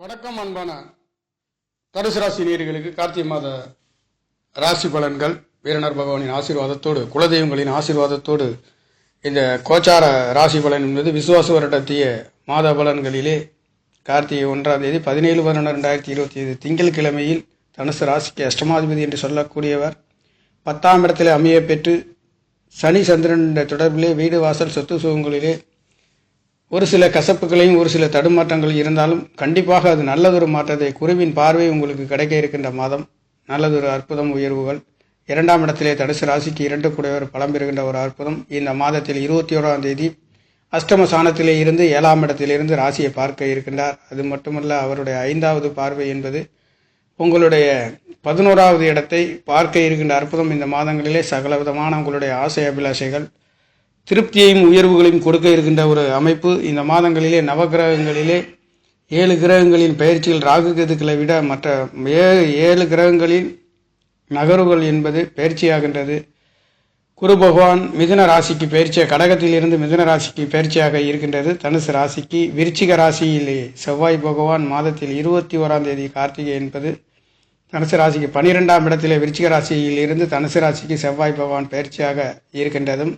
வணக்கம் அன்பான தனுசு ராசி நேர்களுக்கு கார்த்திகை மாத ராசி பலன்கள். வீரனர் பகவானின் ஆசீர்வாதத்தோடு குலதெய்வங்களின் ஆசீர்வாதத்தோடு இந்த கோச்சார ராசி பலன் என்பது விசுவாச வருடத்திய மாத பலன்களிலே கார்த்திகை ஒன்றாம் தேதி பதினேழு பதினொன்று ரெண்டாயிரத்தி இருபத்தி ஐந்து திங்கட்கிழமையில் தனுசு ராசிக்கு அஷ்டமாதிபதி என்று சொல்லக்கூடியவர். பத்தாம் இடத்தில் அமைய பெற்று சனி சந்திரன் தொடர்பிலே வீடு வாசல் சொத்து சுகங்களிலே ஒரு சில கசப்புகளையும் ஒரு சில தடுமாற்றங்கள் இருந்தாலும் கண்டிப்பாக அது நல்லதொரு மாற்றத்தை குருவின் பார்வை உங்களுக்கு கிடைக்க இருக்கின்ற மாதம். நல்லதொரு அற்புதம் உயர்வுகள். இரண்டாம் இடத்திலே தடுசு ராசிக்கு இரண்டு கூடையவர் பலம் பெறுகின்ற ஒரு அற்புதம். இந்த மாதத்தில் இருபத்தி ஓராம் தேதி அஷ்டம சாணத்திலே இருந்து ஏழாம் இடத்திலிருந்து ராசியை பார்க்க இருக்கின்றார். அது மட்டுமல்ல அவருடைய ஐந்தாவது பார்வை என்பது உங்களுடைய பதினோராவது இடத்தை பார்க்க இருக்கின்ற அற்புதம். இந்த மாதங்களிலே சகல விதமான உங்களுடைய ஆசை அபிலாஷைகள் திருப்தியையும் உயர்வுகளையும் கொடுக்க இருக்கின்ற ஒரு அமைப்பு. இந்த மாதங்களிலே நவகிரகங்களிலே ஏழு கிரகங்களின் பயிற்சிகள் ராகு கேதுக்களை விட மற்ற ஏழு ஏழு கிரகங்களின் நகர்வுகள் என்பது பயிற்சியாகின்றது குரு பகவான் மிதுன ராசிக்கு பயிற்சியாக கடகத்திலிருந்து மிதுன ராசிக்கு பயிற்சியாக இருக்கின்றது. தனுசு ராசிக்கு விருச்சிக ராசியிலே செவ்வாய் பகவான் மாதத்தில் இருபத்தி ஓராம் தேதி கார்த்திகை என்பது தனுசு ராசிக்கு பனிரெண்டாம் இடத்திலே விருச்சிக ராசியில் இருந்து தனுசு ராசிக்கு செவ்வாய் பகவான் பயிற்சியாக இருக்கின்றதும்.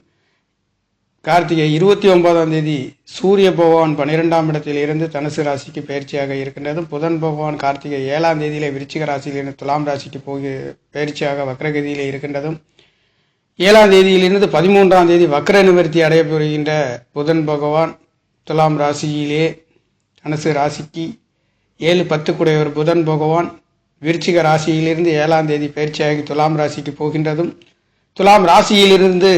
கார்த்திகை இருபத்தி ஒன்பதாம் தேதி சூரிய பகவான் பன்னிரெண்டாம் இடத்தில் இருந்து தனுசு ராசிக்கு பயிற்சியாக இருக்கின்றதும் புதன் பகவான் கார்த்திகை ஏழாம் தேதியிலே விருச்சிக ராசியிலிருந்து துலாம் ராசிக்கு போகி பயிற்சியாக வக்ரகதியிலே இருக்கின்றதும் ஏழாம் தேதியிலிருந்து பதிமூன்றாம் தேதி வக்ர நிவர்த்தி அடைய பெறுகின்ற புதன் பகவான் துலாம் ராசியிலே தனுசு ராசிக்கு ஏழு பத்துக்குடையவர் புதன் பகவான் விருச்சிக ராசியிலிருந்து ஏழாம் தேதி பயிற்சியாகி துலாம் ராசிக்கு போகின்றதும் துலாம் ராசியிலிருந்து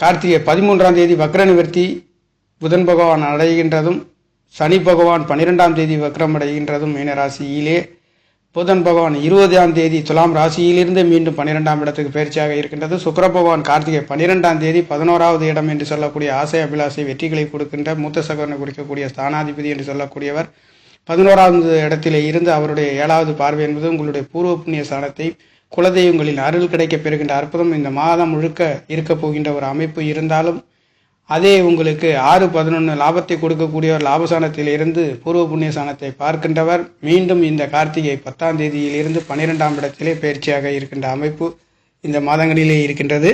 கார்த்திகை பதிமூன்றாம் தேதி வக்ர நிவர்த்தி புதன் பகவான் அடைகின்றதும் சனி பகவான் பன்னிரெண்டாம் தேதி வக்ரம் அடைகின்றதும் மீன ராசியிலே. புதன் பகவான் இருபதாம் தேதி துலாம் ராசியிலிருந்து மீண்டும் பன்னிரெண்டாம் இடத்துக்கு பயிற்சியாக இருக்கின்றது. சுக்கர பகவான் கார்த்திகை பன்னிரெண்டாம் தேதி பதினோராவது இடம் என்று சொல்லக்கூடிய ஆசை அபிலாசை வெற்றிகளை கொடுக்கின்ற மூத்த சகோதரனை கொடுக்கக்கூடிய ஸ்தானாதிபதி என்று சொல்லக்கூடியவர். பதினோராவது இடத்திலே இருந்து அவருடைய ஏழாவது பார்வை என்பது உங்களுடைய பூர்வ புண்ணிய ஸ்தானத்தை குலதெய்வங்களின் அருள் கிடைக்கப் பெறுகின்ற அற்புதம் இந்த மாதம் முழுக்க இருக்க போகின்ற ஒரு அமைப்பு இருந்தாலும் அதே உங்களுக்கு ஆறு பதினொன்று லாபத்தை கொடுக்கக்கூடியவர் லாபசானத்தில் இருந்து பூர்வ புண்ணிய சாணத்தை பார்க்கின்றவர். மீண்டும் இந்த கார்த்திகை பத்தாம் தேதியிலிருந்து பன்னிரெண்டாம் இடத்திலே பயிற்சியாக இருக்கின்ற அமைப்பு இந்த மாதங்களிலே இருக்கின்றது.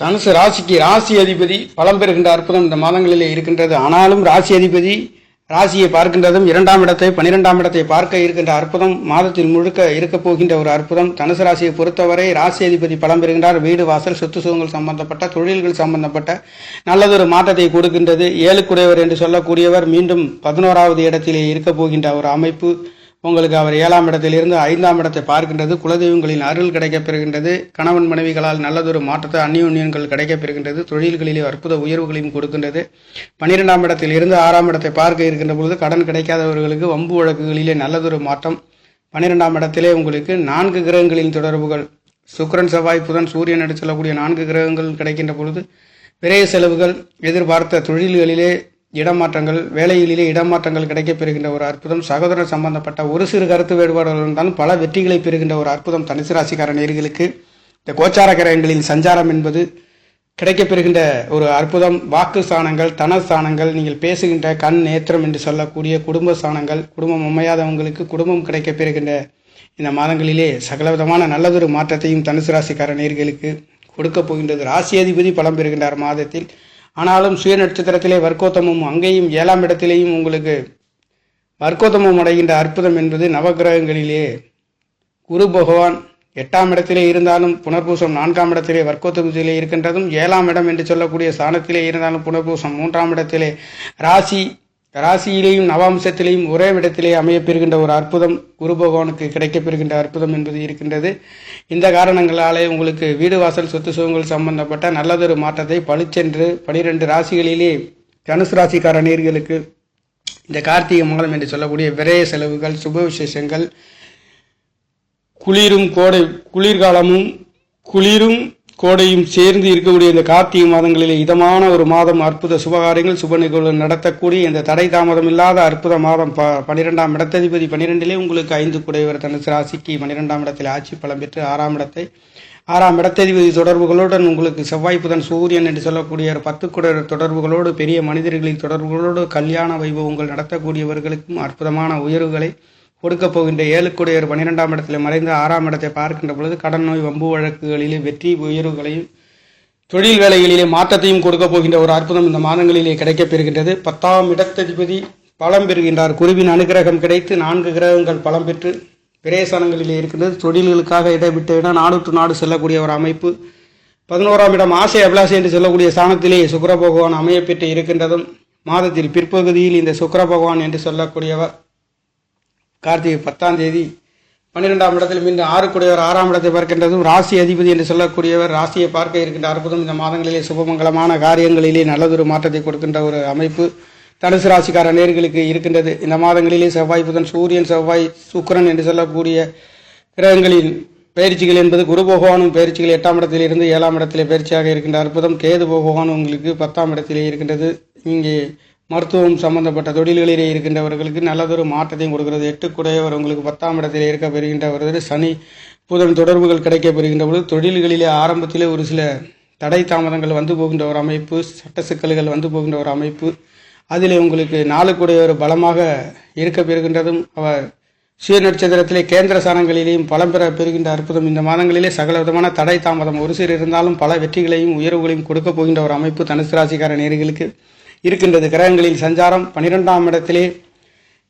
தனுசு ராசிக்கு ராசி அதிபதி பலம் பெறுகின்ற அற்புதம் இந்த மாதங்களிலே இருக்கின்றது. ஆனாலும் ராசி அதிபதி ராசியை பார்க்கின்றதும் இரண்டாம் இடத்தை பனிரெண்டாம் இடத்தை பார்க்க இருக்கின்ற அற்புதம் மாதத்தில் முழுக்க இருக்கப் போகின்ற ஒரு அற்புதம். தனுசு ராசியை பொறுத்தவரை ராசி அதிபதி பலம் பெறுகின்றார். வீடு வாசல் சொத்து சுகங்கள் சம்பந்தப்பட்ட தொழில்கள் சம்பந்தப்பட்ட நல்லதொரு மாற்றத்தை கொடுக்கின்றது. ஏழுக்குடையவர் என்று சொல்லக்கூடியவர் மீண்டும் பதினோராவது இடத்திலே இருக்கப் போகின்ற ஒரு அமைப்பு. உங்களுக்கு அவர் ஏழாம் இடத்திலிருந்து ஐந்தாம் இடத்தை பார்க்கின்றது. குலதெய்வங்களின் அருள் கிடைக்கப் பெறுகின்றது. கணவன் மனைவிகளால் நல்லதொரு மாற்றத்தை அந்நியோன்யங்கள் கிடைக்கப் பெறுகின்றது. தொழில்களிலே அற்புத உயர்வுகளையும் கொடுக்கின்றது. பன்னிரெண்டாம் இடத்தில் இருந்து ஆறாம் இடத்தை பார்க்க இருக்கின்ற பொழுது கடன் கிடைக்காதவர்களுக்கு வம்பு வழக்குகளிலே நல்லதொரு மாற்றம். பன்னிரெண்டாம் இடத்திலே உங்களுக்கு நான்கு கிரகங்களின் தொடர்புகள். சுக்கரன் செவ்வாய் புதன் சூரியன் எடுத்து செல்லக்கூடிய நான்கு கிரகங்கள் கிடைக்கின்ற பொழுது விரைய செலவுகள் எதிர்பார்த்த தொழில்களிலே இடமாற்றங்கள் வேலையிலே இடமாற்றங்கள் கிடைக்கப் பெறுகின்ற ஒரு அற்புதம் சகோதரர் சம்பந்தப்பட்ட ஒரு சிறு கருத்து வேறுபாடுகள் இருந்தாலும் பல வெற்றிகளை பெறுகின்ற ஒரு அற்புதம் தனுசு ராசிக்கார நேர்களுக்கு. இந்த கோச்சார கிரகங்களின் சஞ்சாரம் என்பது கிடைக்கப்பெறுகின்ற ஒரு அற்புதம். வாக்கு ஸ்தானங்கள் தன ஸ்தானங்கள் நீங்கள் பேசுகின்ற கண் நேத்திரம் என்று சொல்லக்கூடிய குடும்ப ஸ்தானங்கள் குடும்பம் அமையாதவங்களுக்கு குடும்பம் கிடைக்கப்பெறுகின்ற இந்த மாதங்களிலே சகலவிதமான நல்லதொரு மாற்றத்தையும் தனுசு ராசிக்கார நேர்களுக்கு கொடுக்கப் போகின்றது. ராசி அதிபதி பலம் பெறுகின்றார் மாதத்தில். ஆனாலும் சுய நட்சத்திரத்திலே வர்க்கோத்தமும் அங்கேயும் ஏழாம் இடத்திலேயும் உங்களுக்கு வர்க்கோத்தமம் அடைகின்ற அற்புதம் என்பது நவகிரகங்களிலே குரு பகவான் எட்டாம் இடத்திலே இருந்தாலும் புனர்பூசம் நான்காம் இடத்திலே வர்க்கோத்தமத்திலே இருக்கின்றதும் ஏழாம் இடம் என்று சொல்லக்கூடிய ஸ்தானத்திலே இருந்தாலும் புனர்பூசம் மூன்றாம் இடத்திலே ராசி ராசியிலேயும் நவாம்சத்திலேயும் ஒரே விடத்திலே அமையப்பெறுகின்ற ஒரு அற்புதம் குரு பகவானுக்கு கிடைக்கப்பெறுகின்ற அற்புதம் என்பது இருக்கின்றது. இந்த காரணங்களாலே உங்களுக்கு வீடு வாசல் சொத்து சுகங்கள் சம்பந்தப்பட்ட நல்லதொரு மாற்றத்தை பளிச்சென்று பனிரெண்டு ராசிகளிலே தனுசு ராசிக்கார நேர்களுக்கு இந்த கார்த்திகை மாதம் என்று சொல்லக்கூடிய விரய செலவுகள் சுப விசேஷங்கள் குளிரும் கோடை குளிர்காலமும் குளிரும் கோடையும் சேர்ந்து இருக்கக்கூடிய இந்த கார்த்திகை மாதங்களிலே இதமான ஒரு மாதம் அற்புத சுபகாரியங்கள் சுப நிகழ்வுகள் நடத்தக்கூடிய இந்த தடை தாமதம் இல்லாத அற்புத மாதம் ப பன்னிரெண்டாம் இடத்ததிபதி பன்னிரெண்டிலே உங்களுக்கு ஐந்து குடையவர் தனுசு ராசிக்கு பன்னிரெண்டாம் இடத்தில் ஆட்சி பலம் பெற்று ஆறாம் இடத்தை ஆறாம் இடத்ததிபதி தொடர்புகளுடன் உங்களுக்கு செவ்வாய் புதன் சூரியன் என்று சொல்லக்கூடிய ஒரு பத்து குடையர் தொடர்புகளோடு பெரிய மனிதர்களின் தொடர்புகளோடு கல்யாண வைபவங்கள் நடத்தக்கூடியவர்களுக்கும் அற்புதமான உயர்வுகளை கொடுக்க போகின்ற ஏழுக்குடையர் பன்னிரெண்டாம் இடத்தில் மறைந்து ஆறாம் இடத்தை பார்க்கின்ற பொழுது கடன் நோய் வம்பு வழக்குகளிலே வெற்றி உயர்வுகளையும் தொழில் வேலைகளிலே மாற்றத்தையும் கொடுக்க போகின்ற ஒரு அற்புதம் இந்த மாதங்களிலே கிடைக்கப் பெறுகின்றது. பத்தாம் இடத்ததிபதி பலம் பெறுகின்றார். குருவின் அனுகிரகம் கிடைத்து நான்கு கிரகங்கள் பலம் பெற்று பிரேசனங்களிலே இருக்கின்றது. தொழில்களுக்காக இடைவிட்டு இடம் நாடு டு நாடு செல்லக்கூடிய ஒரு அமைப்பு. பதினோராம் இடம் ஆசை அபிலாசை என்று சொல்லக்கூடிய ஸ்தானத்திலே சுக்கர பகவான் அமையப்பெற்று இருக்கின்றதும் மாதத்தில் பிற்பகுதியில் இந்த சுக்கிர பகவான் என்று சொல்லக்கூடியவர். கார்த்திகை பத்தாம் தேதி பன்னிரெண்டாம் இடத்தில் மீண்டும் ஆறு கூடியவர் ஆறாம் இடத்தை பார்க்கின்றதும் ராசி அதிபதி என்று சொல்லக்கூடியவர் ராசியை பார்க்க இருக்கின்ற அற்புதம் இந்த மாதங்களிலே சுபமங்கலமான காரியங்களிலே நல்லதொரு மாற்றத்தை கொடுக்கின்ற ஒரு அமைப்பு. தனுசு ராசிக்கார நேர்களுக்கு இருக்கின்றது. இந்த மாதங்களிலே செவ்வாய் புதன் சூரியன் செவ்வாய் சுக்கிரன் என்று சொல்லக்கூடிய கிரகங்களின் பயிற்சிகள் என்பது குரு பகவானும் பயிற்சிகள் எட்டாம் இடத்தில் இருந்து ஏழாம் இடத்திலே பயிற்சியாக இருக்கின்ற அற்புதம். கேது பகவான் உங்களுக்கு பத்தாம் இடத்திலே இருக்கின்றது. இங்கே மருத்துவம் சம்பந்தப்பட்ட தொழில்களிலே இருக்கின்றவர்களுக்கு நல்லதொரு மாற்றத்தையும் கொடுக்கிறது. எட்டு குடையவர் உங்களுக்கு பத்தாம் இடத்திலே இருக்க பெறுகின்றவர்கள் சனி புதன் தொடர்புகள் கிடைக்க பெறுகின்ற பொழுது தொழில்களிலே ஆரம்பத்திலே ஒரு சில தடை தாமதங்கள் வந்து போகின்ற ஒரு அமைப்பு சட்ட சிக்கல்கள் வந்து போகின்ற ஒரு அமைப்பு. அதிலே உங்களுக்கு நாலு குடையவர் பலமாக இருக்க பெறுகின்றதும் அவர் சுய நட்சத்திரத்திலே கேந்திர சாணங்களிலேயும் பலம் பெற பெறுகின்ற அற்புதம். இந்த மாதங்களிலே சகல விதமான தடை தாமதம் ஒரு சிலர் இருந்தாலும் பல வெற்றிகளையும் உயர்வுகளையும் கொடுக்க போகின்ற ஒரு அமைப்பு தனுசு ராசிக்கார நேர்களுக்கு. இருக்கின்றது. கிரகங்களில் சஞ்சாரம் பனிரெண்டாம் இடத்திலே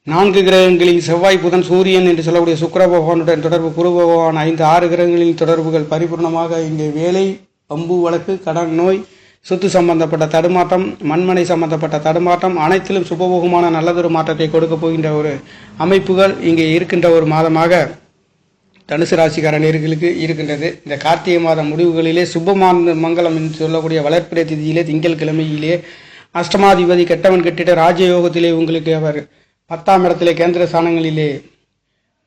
நான்கு கிரகங்களில் செவ்வாய் புதன் சூரியன் என்று சொல்லக்கூடிய சுக்கர பகவானுடன் தொடர்பு குரு பகவான் ஐந்து ஆறு கிரகங்களின் தொடர்புகள் பரிபூர்ணமாக இங்கே வேலை பம்பு வழக்கு கடன் நோய் சொத்து சம்பந்தப்பட்ட தடுமாற்றம் மண்மனை சம்பந்தப்பட்ட தடுமாற்றம் அனைத்திலும் சுபபோகமான நல்லதொரு மாற்றத்தை கொடுக்க போகின்ற ஒரு அமைப்புகள் இங்கே இருக்கின்ற ஒரு மாதமாக தனுசு ராசிக்கார நேர்களுக்கு இருக்கின்றது. இந்த கார்த்திகை மாத முடிவுகளிலே சுபமான மங்கலம் என்று சொல்லக்கூடிய வளர்ப்பிறை திதியிலே திங்கள் கிழமையிலே அஷ்டமாதிபதி கெட்டவன் கெட்டிட ராஜயோகத்திலே உங்களுக்கு அவர் பத்தாம் இடத்திலே கேந்திர ஸ்தானங்களிலே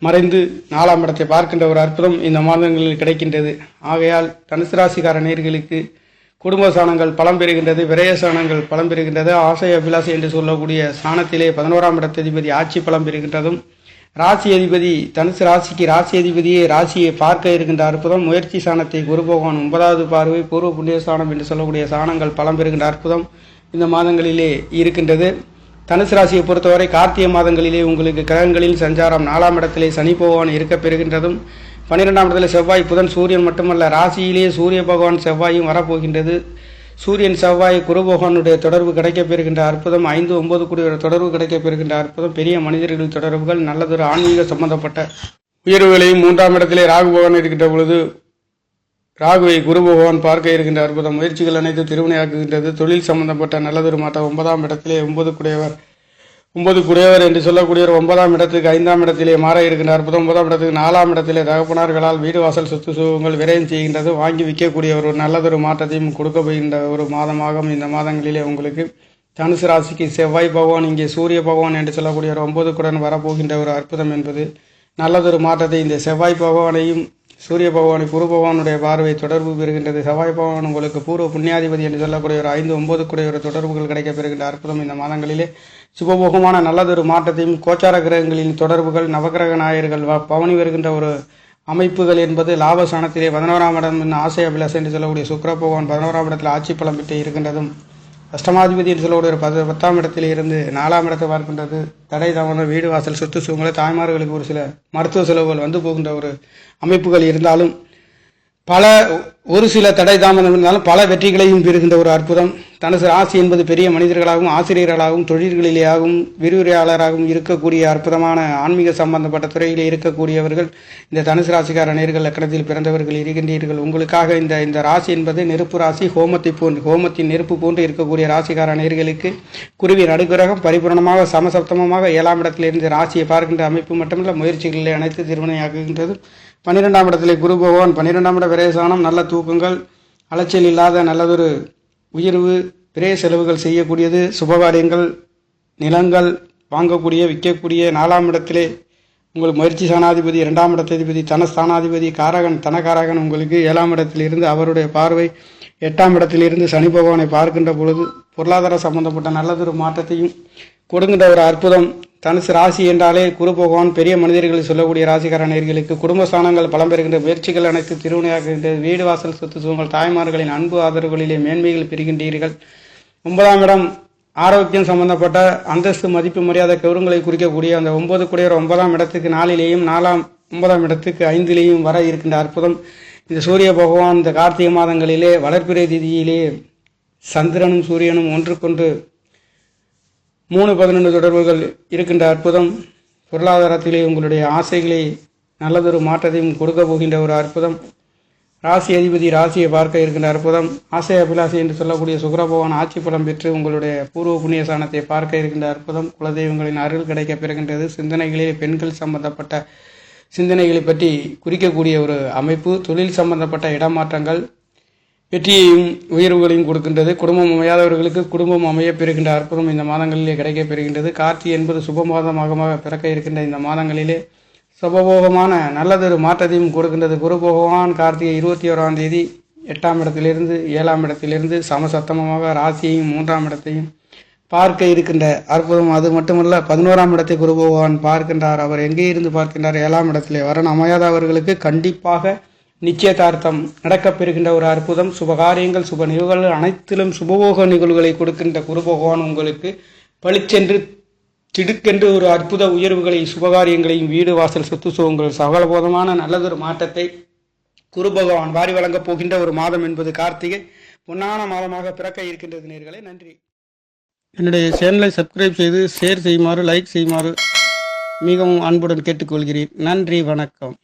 மறைந்து நாலாம் இடத்தை பார்க்கின்ற ஒரு அற்புதம் இந்த மாதங்களில் கிடைக்கின்றது. ஆகையால் தனுசு ராசிக்கார நேர்களுக்கு குடும்ப சாணங்கள் பலம் பெறுகின்றது விரய சாணங்கள் பலம் பெறுகின்றது ஆசை அபிலாசை என்று சொல்லக்கூடிய சாணத்திலே பதினோராம் இடத்ததிபதி ஆட்சி பலம் பெறுகின்றதும் ராசி அதிபதி தனுசு ராசிக்கு ராசி அதிபதியே ராசியை பார்க்க இருக்கின்ற அற்புதம் முயற்சி சாணத்தை குரு பகவான் ஒன்பதாவது பார்வை பூர்வ புண்ணிய சாணம் என்று சொல்லக்கூடிய சாணங்கள் பலம் பெறுகின்ற அற்புதம் இந்த மாதங்களிலே இருக்கின்றது. தனுசு ராசியை பொறுத்தவரை கார்த்திகை மாதங்களிலே உங்களுக்கு கிரகங்களில் சஞ்சாரம் நாலாம் இடத்திலே சனி பகவான் இருக்க பெறுகின்றதும் பன்னிரெண்டாம் இடத்துல செவ்வாய் புதன் சூரியன் மட்டுமல்ல ராசியிலேயே சூரிய பகவான் செவ்வாயும் வரப்போகின்றது. சூரியன் செவ்வாய் குரு பகவானுடைய தொடர்பு கிடைக்கப்பெறுகின்ற அற்புதம் ஐந்து ஒன்பது கூடிய தொடர்பு கிடைக்கப்பெறுகின்ற அற்புதம். பெரிய மனிதர்கள் தொடர்புகள் நல்லதொரு ஆன்மீக சம்பந்தப்பட்ட உயர்வுகளையும் மூன்றாம் இடத்திலே ராகு பகவான் இருக்கின்ற பொழுது ராகுவை குரு பகவான் பார்க்க இருக்கின்ற அற்புதம். முயற்சிகள் அனைத்து திருவினையாக்குகின்றது. தொழில் சம்பந்தப்பட்ட நல்லதொரு மாற்றம். ஒன்பதாம் இடத்திலே ஒன்பது குடையவர். ஒன்பது குடையவர் என்று சொல்லக்கூடியவர் ஒன்பதாம் இடத்துக்கு ஐந்தாம் இடத்திலே மாற இருக்கின்ற அற்புதம். ஒன்பதாம் இடத்துக்கு நாலாம் இடத்திலே தகப்பனார்களால் வீடு வாசல் சொத்து சுகங்கள் விரயம் செய்கின்றது. வாங்கி விற்கக்கூடிய ஒரு நல்லதொரு மாற்றத்தையும் கொடுக்க போகின்ற ஒரு மாதமாகும் இந்த மாதங்களிலே உங்களுக்கு. தனுசு ராசிக்கு செவ்வாய் பகவான் இங்கே சூரிய பகவான் என்று சொல்லக்கூடிய ஒரு ஒன்பது குடன் வரப்போகின்ற ஒரு அற்புதம் என்பது நல்லதொரு மாற்றத்தை இந்த செவ்வாய் பகவானையும் சூரிய பகவானை குரு பகவானுடைய பார்வை தொடர்பு பெறுகின்றது. செவ்வாய் பகவான் உங்களுக்கு பூர்வ புண்ணியாதிபதி என்று சொல்லக்கூடிய ஒரு ஐந்து ஒன்பது கூடிய ஒரு தொடர்புகள் கிடைக்கப் பெறுகின்ற அற்புதம் இந்த மாதங்களிலே. சுபபோகமான நல்லதொரு மாற்றத்தையும் கோச்சார கிரகங்களின் தொடர்புகள் நவகிரக நாயர்கள் வ- பவனி வருகின்ற ஒரு அமைப்புகள் என்பது லாபஸ்தானத்திலே பதினோராம் இடம் ஆசை அபிலாசை என்று சொல்லக்கூடிய சுக்கர பகவான் பதினோராம் இடத்தில் ஆட்சி பலம் பெற்று இருக்கின்றதும். அஷ்டமாதிபதியில் என்று சொல்லக்கூடிய ஒரு பத பத்தாம் இடத்தில் இருந்து நாலாம் இடத்தை பார்க்கின்றது. தடை தாமதம் வீடு வாசல் சொத்து சுகங்களை தாய்மார்களுக்கு ஒரு சில மருத்துவ செலவுகள் வந்து போகின்ற ஒரு அமைப்புகள் இருந்தாலும் பல ஒரு சில தடை தாமதம் இருந்தாலும் பல வெற்றிகளையும் பெறுகின்ற ஒரு அற்புதம். தனுசு ராசி என்பது பெரிய மனிதர்களாகவும் ஆசிரியர்களாகவும் தொழில்களிலேயாகவும் விரிவுரையாளராகவும் இருக்கக்கூடிய அற்புதமான ஆன்மீக சம்பந்தப்பட்ட துறையிலே இருக்கக்கூடியவர்கள் இந்த தனுசு ராசிக்கார நேர்கள் லக்கணத்தில் பிறந்தவர்கள் இருக்கின்றீர்கள். உங்களுக்காக இந்த இந்த ராசி என்பது நெருப்பு ராசி ஹோமத்தை போன்று ஹோமத்தின் நெருப்பு போன்று இருக்கக்கூடிய ராசிக்கார நேர்களுக்கு குருவி நடுகிரகம் பரிபூரணமாக சமசப்தமமாக ஏழாம் இடத்திலிருந்து ராசியை பார்க்கின்ற அமைப்பு மட்டுமல்ல முயற்சிகளிலே அனைத்து திருமணையாக்குகின்றது. பன்னிரெண்டாம் இடத்திலே குரு பகவான் பன்னிரெண்டாம் இட விரயசானம் நல்ல தூக்கங்கள் அலைச்சல் இல்லாத நல்லதொரு உயர்வு விரய செலவுகள் செய்யக்கூடியது சுபகாரியங்கள் நிலங்கள் வாங்கக்கூடிய விற்கக்கூடிய நாலாம் இடத்திலே உங்களுக்கு முயற்சி ஸ்தானாதிபதி இரண்டாம் இடத்ததிபதி தனஸ்தானாதிபதி காரகன் தனகாரகன் உங்களுக்கு ஏழாம் இடத்திலிருந்து அவருடைய பார்வை எட்டாம் இடத்திலிருந்து சனி பகவானை பார்க்கின்ற பொழுது பொருளாதார சம்பந்தப்பட்ட நல்லதொரு மாற்றத்தையும் கொடுங்கின்ற ஒரு அற்புதம். தனுசு ராசி என்றாலே குரு பகவான் பெரிய மனிதர்கள் சொல்லக்கூடிய ராசிகார நேரிகளுக்கு குடும்ப குடும்பஸ்தானங்கள் பலம் பெறுகின்ற முயற்சிகள் அனைத்து திருவினையாக்குகின்றது வீடு வாசல் சொத்து சுகங்கள் தாய்மார்களின் அன்பு ஆதரவுகளிலே மேன்மைகள் பெறுகின்றீர்கள். ஒன்பதாம் இடம் ஆரோக்கியம் சம்பந்தப்பட்ட அந்தஸ்து மதிப்பு மரியாதை கௌரவங்களை குறிக்கக்கூடிய அந்த ஒன்பது குடையர் ஒன்பதாம் இடத்துக்கு நாளிலேயும் நாலாம் ஒன்பதாம் இடத்துக்கு ஐந்திலேயும் வர இருக்கின்ற அற்புதம். இந்த சூரிய பகவான் இந்த கார்த்திகை மாதங்களிலே வளர்ப்பிறை திதியிலே சந்திரனும் சூரியனும் ஒன்றுக்கொன்று மூணு பதினொன்று தொடர்புகள் இருக்கின்ற அற்புதம். பொருளாதாரத்திலே உங்களுடைய ஆசைகளை நல்லதொரு மாற்றத்தையும் கொடுக்க போகின்ற ஒரு அற்புதம். ராசி அதிபதி ராசியை பார்க்க இருக்கின்ற அற்புதம். ஆசை அபிலாசி என்று சொல்லக்கூடிய சுக்கிர ஆட்சி பலம் பெற்று உங்களுடைய பூர்வ புண்ணிய சாணத்தை பார்க்க இருக்கின்ற அற்புதம். குலதெய்வங்களின் அருள் கிடைக்க பெறுகின்றது. சிந்தனைகளில் பெண்கள் சம்பந்தப்பட்ட சிந்தனைகளை பற்றி குறிக்கக்கூடிய ஒரு அமைப்பு. தொழில் சம்பந்தப்பட்ட இடமாற்றங்கள் வெற்றியையும் உயர்வுகளையும் கொடுக்கின்றது. குடும்பம் அமையாதவர்களுக்கு குடும்பம் அமைய பெறுகின்ற அற்புதம் இந்த மாதங்களிலே கிடைக்க பெறுகின்றது. கார்த்தி என்பது சுப மாதமாக பிறக்க இருக்கின்ற இந்த மாதங்களிலே சுபபோகமான நல்லதொரு மாற்றத்தையும் கொடுக்கின்றது. குரு பகவான் கார்த்திகை இருபத்தி ஓராம் தேதி எட்டாம் இடத்திலிருந்து ஏழாம் இடத்திலிருந்து சமசத்தமமாக ராசியையும் மூன்றாம் இடத்தையும் பார்க்க இருக்கின்ற அற்புதம். அது மட்டுமல்ல பதினோராம் இடத்தை குரு பகவான் பார்க்கின்றார். அவர் எங்கே இருந்து பார்க்கின்றார்? ஏழாம் இடத்திலே. வரன் அமையாதவர்களுக்கு கண்டிப்பாக நிச்சயதார்த்தம் நடக்கப்பெறுகின்ற ஒரு அற்புதம். சுபகாரியங்கள் சுப நிகழ்வுகள் அனைத்திலும் சுபபோக நிகழ்வுகளை கொடுக்கின்ற குரு பகவான் உங்களுக்கு பளிச்சென்று திடுக்கென்று ஒரு அற்புத உயர்வுகளை சுபகாரியங்களையும் வீடு வாசல் சொத்து சுகங்கள் சகலபோதமான நல்லதொரு மாற்றத்தை குரு பகவான் வாரி வழங்கப் போகின்ற ஒரு மாதம் என்பது கார்த்திகை பொன்னான மாதமாக பிறக்க இருக்கின்றது நேர்களே. நன்றி. என்னுடைய சேனலை சப்ஸ்கிரைப் செய்து ஷேர் செய்யுமாறு லைக் செய்யுமாறு மிகவும் அன்புடன் கேட்டுக்கொள்கிறேன். நன்றி வணக்கம்.